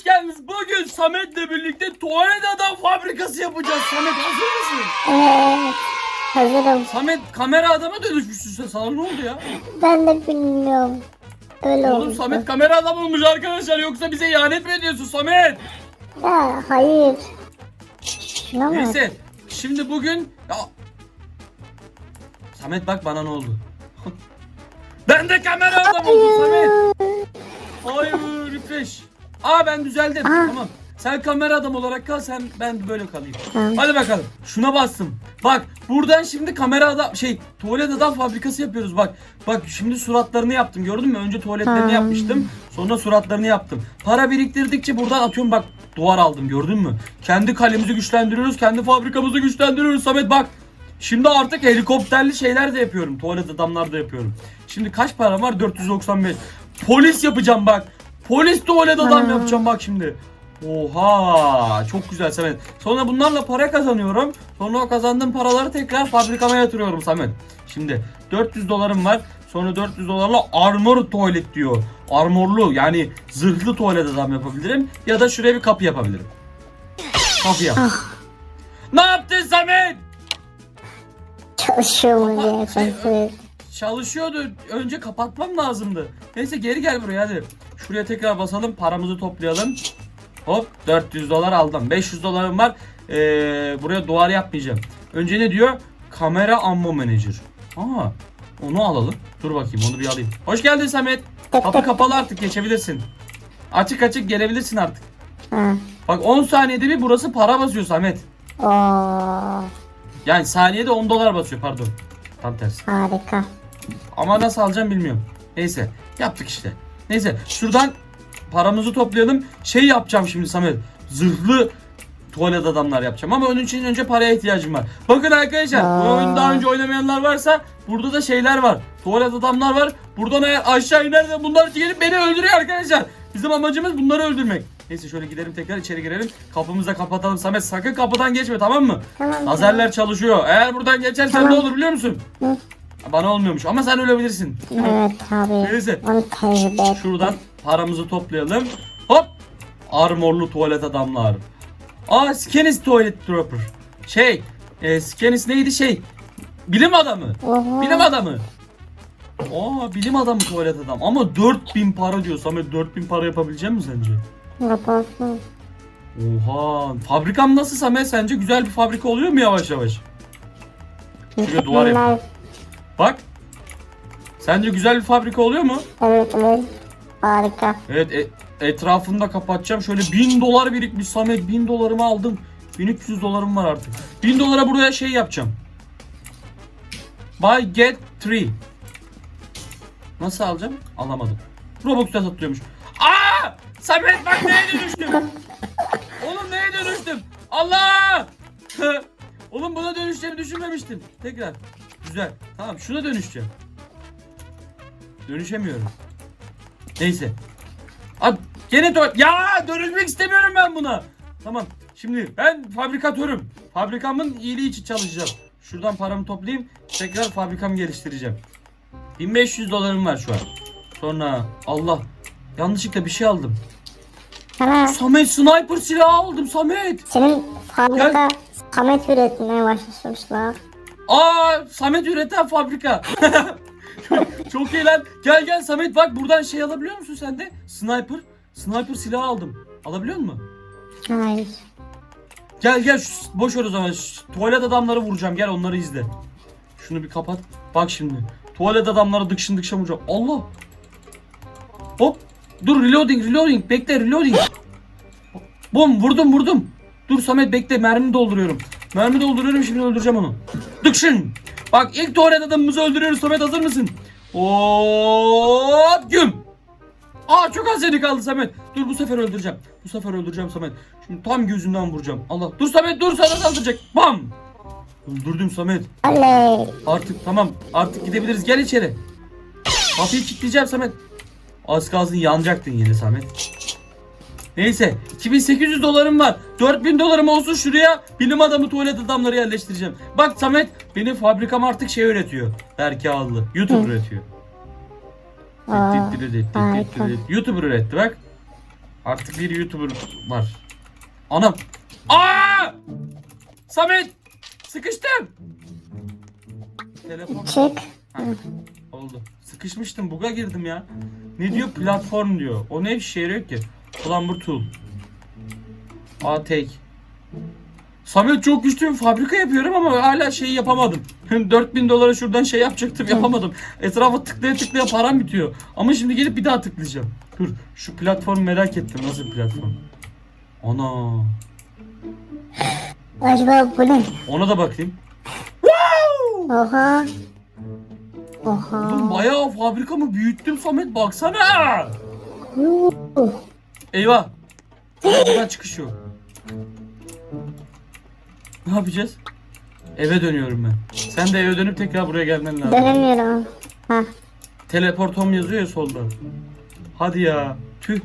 hoş geldiniz. Bugün Samet'le birlikte tuvalet adam fabrikası yapacağız. Samet hazır mısın? Evet. Hazırım. Samet kamera adama dönüşmüşsün sen. Sana ne oldu ya? Ben de bilmiyorum. Öyle Oğlum. Samet kamera adam olmuş arkadaşlar. Yoksa bize ihanet mi ediyorsun Samet? Ya hayır. Şuna mı? Neyse. Şimdi bugün... Ya... Samet bak bana ne oldu? ben de kamera adam oldum Samet. Hayır refresh. Aa ben düzeldim. Aa. Tamam. Sen kamera adam olarak kal sen ben böyle kalayım. Tamam. Hadi bakalım. Şuna bastım. Bak buradan şimdi kamera adam şey tuvalet adam fabrikası yapıyoruz bak. Bak şimdi suratlarını yaptım gördün mü? Önce tuvaletlerini Ha. yapmıştım. Sonra suratlarını yaptım. Para biriktirdikçe buradan atıyorum bak duvar aldım gördün mü? Kendi kalemizi güçlendiriyoruz. Kendi fabrikamızı güçlendiriyoruz Samet bak. Şimdi artık helikopterli şeyler de yapıyorum. Tuvalet adamlar da yapıyorum. Şimdi kaç param var? 495. Polis yapacağım bak. Polis tuvalet adam Ha. yapacağım bak şimdi. Oha çok güzel Samet. Sonra bunlarla para kazanıyorum. Sonra o kazandığım paraları tekrar fabrikama yatırıyorum Samet. Şimdi 400 dolarım var. Sonra 400 dolarla armor tuvalet diyor. Armorlu yani zırhlı tuvalet adam yapabilirim. Ya da şuraya bir kapı yapabilirim. Kapı yap. ne yaptın Samet? Çalışıyor diye Şey, Çalışıyordu. Önce kapatmam lazımdı. Neyse geri gel buraya hadi. Şuraya tekrar basalım. Paramızı toplayalım. Hop 400 dolar aldım. 500 dolarım var. Ee, buraya duvar yapmayacağım. Önce ne diyor? Kamera ammo manager. Aa, onu alalım. Dur bakayım onu bir alayım. Hoş geldin Samet. Kapı kapalı artık geçebilirsin. Açık açık gelebilirsin artık. Ha. Bak 10 saniyede bir burası para basıyor Samet. Oo, Yani saniyede 10 dolar basıyor pardon. Tam tersi. harika. Ama nasıl alacağım bilmiyorum. Neyse yaptık işte. Neyse şuradan paramızı toplayalım. Şey yapacağım şimdi Samet. Zırhlı tuvalet adamlar yapacağım ama onun için önce paraya ihtiyacım var. Bakın arkadaşlar bu oyunu daha önce oynamayanlar varsa burada da şeyler var. Tuvalet adamlar var. Buradan eğer aşağı inerse bunlar gelip beni öldürüyor arkadaşlar. Bizim amacımız bunları öldürmek. Neyse şöyle gidelim tekrar içeri girelim. Kapımızı da kapatalım Samet. Sakın kapıdan geçme tamam mı? Tamam. Lazerler çalışıyor. Eğer buradan geçersen Tamam. ne olur biliyor musun? Hı. Bana olmuyormuş ama sen ölebilirsin. Evet abi. Neyse Onu tecrübe et. şuradan paramızı toplayalım. Hop! Armorlu tuvalet adamlar. Aa Skenis Toilet Dropper. Şey, e, Skenis neydi şey? Bilim adamı. Oha. Bilim adamı. Aa bilim adamı tuvalet adam. Ama 4000 para diyor. Samet 4000 para yapabilecek misin sence? Yaparsın. Oha. Fabrikam nasıl Samet sence? Güzel bir fabrika oluyor mu yavaş yavaş? Şuraya duvar yap. Bak. Sence güzel bir fabrika oluyor mu? Evet evet. Harika. Evet e- etrafını da kapatacağım. Şöyle 1000 dolar birikmiş Samet. 1000 dolarımı aldım. 1300 dolarım var artık. 1000 dolara buraya şey yapacağım. Buy get 3. Nasıl alacağım? Alamadım. Robux'ta satılıyormuş. Aa! Samet bak neye dönüştüm? Oğlum neye dönüştüm? Allah! Oğlum buna dönüşeceğimi düşünmemiştim. Tekrar. Güzel. Tamam şuna dönüşeceğim. Dönüşemiyorum. Neyse. Abi gene tuvalet. Ya dönüşmek istemiyorum ben buna. Tamam. Şimdi ben fabrikatörüm. Fabrikamın iyiliği için çalışacağım. Şuradan paramı toplayayım. Tekrar fabrikamı geliştireceğim. 1500 dolarım var şu an. Sonra Allah yanlışlıkla bir şey aldım. Sana Samet sniper silahı aldım Samet. senin fabrika Samet üretmeye başlamışlar. Aa Samet üreten fabrika. Çok iyi lan. Gel gel Samet bak buradan şey alabiliyor musun sen de? Sniper. Sniper silahı aldım. Alabiliyor musun? Hayır. Gel gel şu, boş ver o zaman. Şu tuvalet adamları vuracağım. Gel onları izle. Şunu bir kapat. Bak şimdi. Tuvalet adamları dıkşın dıkşın vuracağım. Allah. Hop. Dur reloading reloading. Bekle reloading. Bom vurdum vurdum. Dur Samet bekle mermi dolduruyorum. Mermi dolduruyorum şimdi öldüreceğim onu. Dıkşın. Bak ilk tuvalet adamımızı öldürüyoruz Samet hazır mısın? Hop güm. Aa çok az yeri kaldı Samet. Dur bu sefer öldüreceğim. Bu sefer öldüreceğim Samet. Şimdi tam gözünden vuracağım. Allah. Dur Samet dur sana saldıracak. Bam. Öldürdüm Samet. Oley. Artık tamam. Artık gidebiliriz. Gel içeri. Kapıyı kilitleyeceğim Samet. Az kalsın yanacaktın yine Samet. Neyse 2800 dolarım var. 4000 dolarım olsun şuraya bilim adamı tuvalet adamları yerleştireceğim. Bak Samet benim fabrikam artık şey üretiyor. Berke Allı. YouTube Hı. üretiyor. Aa, harika. YouTuber üretti bak. Artık bir YouTuber var. Anam. Aa! Samet! Sıkıştım. Telefon. Çık. Heh, oldu. Sıkışmıştım. Buga girdim ya. Ne diyor? Platform diyor. O ne işe yarıyor ki? Plumber tool. A take. Samet çok güçlü bir fabrika yapıyorum ama hala şeyi yapamadım. 4000 dolara şuradan şey yapacaktım yapamadım. Etrafa tıklaya tıklaya param bitiyor. Ama şimdi gelip bir daha tıklayacağım. Dur şu platformu merak ettim. Nasıl bir platform? Ana. Acaba bu ne? Ona da bakayım. Oha. Oğlum Oha. bayağı fabrikamı büyüttüm Samet baksana. Eyvah. Buradan çıkış yok. Ne yapacağız? Eve dönüyorum ben. Sen de eve dönüp tekrar buraya gelmen lazım. Dönemiyorum. Ha. Teleport home yazıyor ya solda. Hadi ya. Tüh.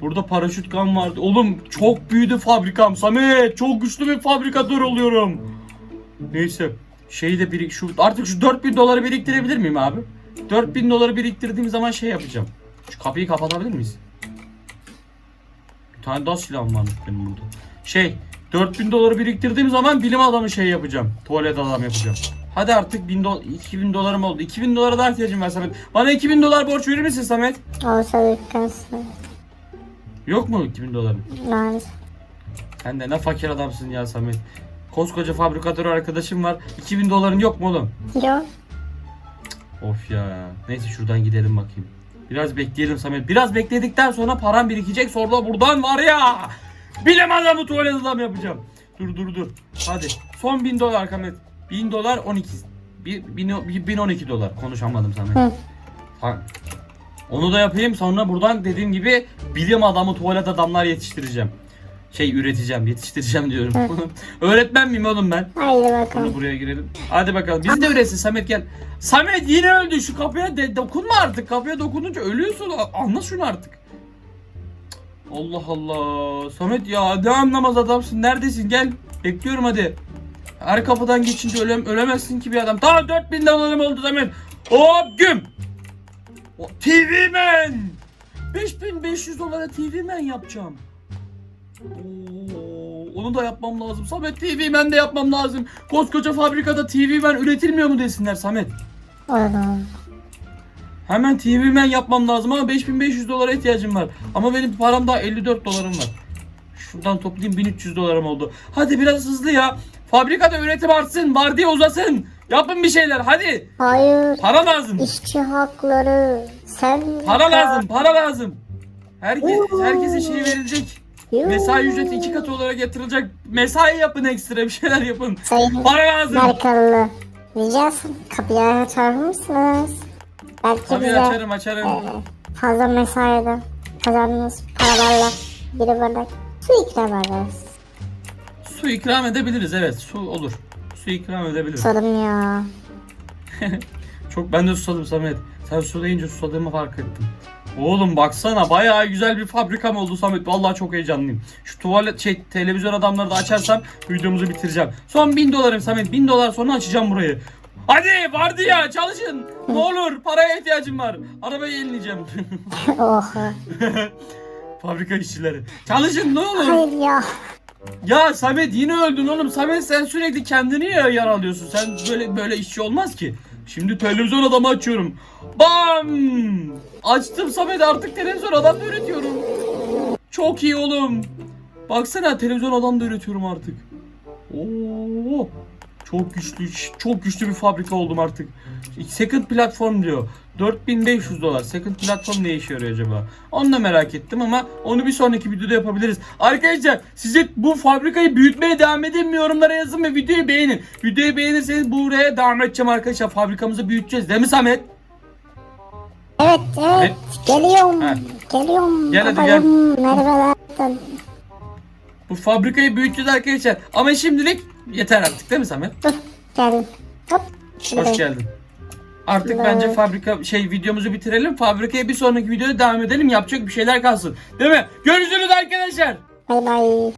Burada paraşüt kan vardı. Oğlum çok büyüdü fabrikam. Samet çok güçlü bir fabrikatör oluyorum. Neyse. Şeyi de birik şu artık şu 4000 doları biriktirebilir miyim abi? 4000 doları biriktirdiğim zaman şey yapacağım. Şu kapıyı kapatabilir miyiz? Bir tane daha silahım varmış benim burada. Şey 4000 doları biriktirdiğim zaman bilim adamı şey yapacağım. Tuvalet adam yapacağım. Hadi artık 1000 do 2000 dolarım oldu. 2000 dolara daha ihtiyacım var Samet. Bana 2000 dolar borç verir misin Samet? Olsa dükkansın. Yok mu 2000 doların? Maalesef. Sen de ne fakir adamsın ya Samet. Koskoca fabrikatör arkadaşım var. 2000 doların yok mu oğlum? Yok. Of ya. Neyse şuradan gidelim bakayım. Biraz bekleyelim Samet. Biraz bekledikten sonra param birikecek. Sonra da buradan var ya. Bilim adamı tuvalet adam yapacağım. Dur dur dur. Hadi. Son 1000 dolar Samet. 1000 dolar 12. Bir, bin, bir- 1012 dolar. Konuşamadım Samet. Hı. Onu da yapayım. Sonra buradan dediğim gibi bilim adamı tuvalet adamlar yetiştireceğim. Şey üreteceğim, yetiştireceğim diyorum. Öğretmen miyim oğlum ben? Haydi Bunu bakalım. buraya girelim. Hadi bakalım. Bizi de üretsin Samet gel. Samet yine öldü. Şu kapıya de, dokunma artık. Kapıya dokununca ölüyorsun. Anla şunu artık. Allah Allah. Samet ya ne anlamaz adamsın. Neredesin? Gel. Bekliyorum hadi. Her kapıdan geçince öle, ölemezsin ki bir adam. Tamam 4000 dolarım oldu Samet. Hop güm. TV Man. 5500 dolara TV Man yapacağım. Onu da yapmam lazım. Samet TV Man de yapmam lazım. Koskoca fabrikada TV Man üretilmiyor mu desinler Samet. Oğlum. Hemen TV Man yapmam lazım ama 5500 dolara ihtiyacım var. Ama benim param daha 54 dolarım var. Şuradan toplayayım 1300 dolarım oldu. Hadi biraz hızlı ya. Fabrikada üretim artsın, vardiya uzasın. Yapın bir şeyler hadi. Hayır. Para lazım. İşçi hakları. Sen. Para lazım, para lazım. Herkes, herkese şey verilecek. Mesai ücreti iki katı olarak yatırılacak. Mesai yapın ekstra bir şeyler yapın. Sayın Para lazım. Markalı. Ricasın. Kapıyı açar mısınız? Belki Tabii bize açarım açarım. e, fazla mesaide kazandığınız paralarla bir bardak su ikram ederiz. Su ikram edebiliriz evet su olur. Su ikram edebiliriz. Sorun ya. Çok ben de susadım Samet. Sen su deyince susadığımı fark ettim. Oğlum baksana bayağı güzel bir fabrikam oldu Samet. Vallahi çok heyecanlıyım. Şu tuvalet şey televizyon adamları da açarsam videomuzu bitireceğim. Son 1000 dolarım Samet. 1000 dolar sonra açacağım burayı. Hadi vardı ya çalışın. Ne olur paraya ihtiyacım var. Arabayı yenileyeceğim. Oha. Fabrika işçileri. Çalışın ne olur. Hayır ya. Ya Samet yine öldün oğlum. Samet sen sürekli kendini ya yaralıyorsun. Sen böyle böyle işçi olmaz ki. Şimdi televizyon adamı açıyorum. Bam! Açtım Samet artık televizyon adam da üretiyorum. Çok iyi oğlum. Baksana televizyon adam da üretiyorum artık. Oo! Çok güçlü, çok güçlü bir fabrika oldum artık. Second platform diyor. 4500 dolar. Second platform ne işe yarıyor acaba? Onu da merak ettim ama onu bir sonraki videoda yapabiliriz. Arkadaşlar size bu fabrikayı büyütmeye devam edin mi yorumlara yazın ve videoyu beğenin. Videoyu beğenirseniz buraya devam edeceğim arkadaşlar. Fabrikamızı büyüteceğiz değil mi Samet? Evet evet. Geliyorum. Ha. Geliyorum. Gel hadi, Babacım, Merhabalar. Bu fabrikayı büyüteceğiz arkadaşlar. Ama şimdilik yeter artık değil mi Samet? Dur. Geldim. Hop. Hoş Şuraya. geldin. Artık Evet. bence fabrika şey videomuzu bitirelim. Fabrikaya bir sonraki videoda devam edelim. Yapacak bir şeyler kalsın. Değil mi? Görüşürüz arkadaşlar. Bay bay.